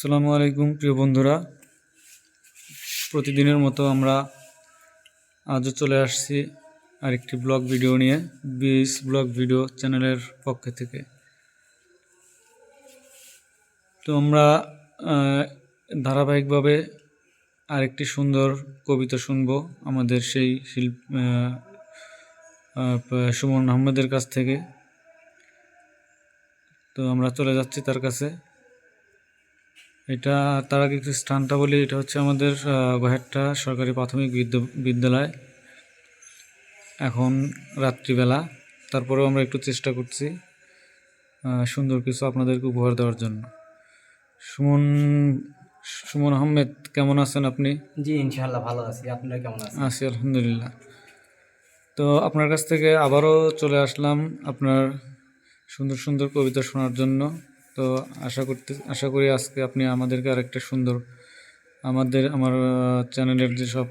আসসালামু আলাইকুম, প্রিয় বন্ধুরা। প্রতিদিনের মতো আমরা আজও চলে আসছি আরেকটি ব্লগ ভিডিও নিয়ে বিএস ব্লগ ভিডিও চ্যানেলের পক্ষ থেকে। তো আমরা ধারাবাহিকভাবে আরেকটি সুন্দর কবিতা শুনব আমাদের সেই শিল্প সুমন আহমেদের কাছ থেকে। তো আমরা চলে যাচ্ছি তার কাছে। এটা তার আগে একটু স্থানটা বলি এটা হচ্ছে আমাদের আহ, গহেরটা সরকারি প্রাথমিক বিদ্যা- বিদ্যালয়। এখন রাত্রিবেলা তারপরেও আমরা একটু চেষ্টা করছি সুন্দর কিছু আপনাদেরকে উপহার দেওয়ার জন্য। সুমন সুমন আহমেদ কেমন আছেন আপনি? জি ইনশাআল্লাহ ভালো আছি। আপনারা কেমন আছেন? আছি আলহামদুলিল্লাহ। তো আপনার কাছ থেকে আবারও চলে আসলাম আপনার সুন্দর সুন্দর কবিতা শোনার জন্য। তো আশা করতে আশা করি আজকে আপনি আমাদেরকে আরেকটা সুন্দর আমাদের আমার চ্যানেলের যেসব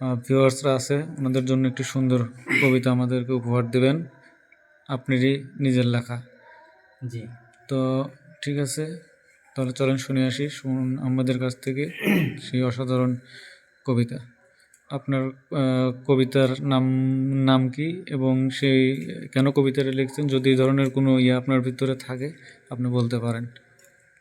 ভিউয়ার্সরা আছে ওনাদের জন্য একটি সুন্দর কবিতা আমাদেরকে উপহার দেবেন। আপনারই নিজের লেখা। জি। তো ঠিক আছে তাহলে চলেন শুনে আসি। সুমন আহমেদের কাছ থেকে সেই অসাধারণ কবিতা। আপনার কবিতার নাম নাম কি? এবং সেই, কেন কবিতাটা লিখছেন? যদি এই ধরনের কোনো ইয়ে আপনার ভিতরে থাকে, আপনি বলতে পারেন।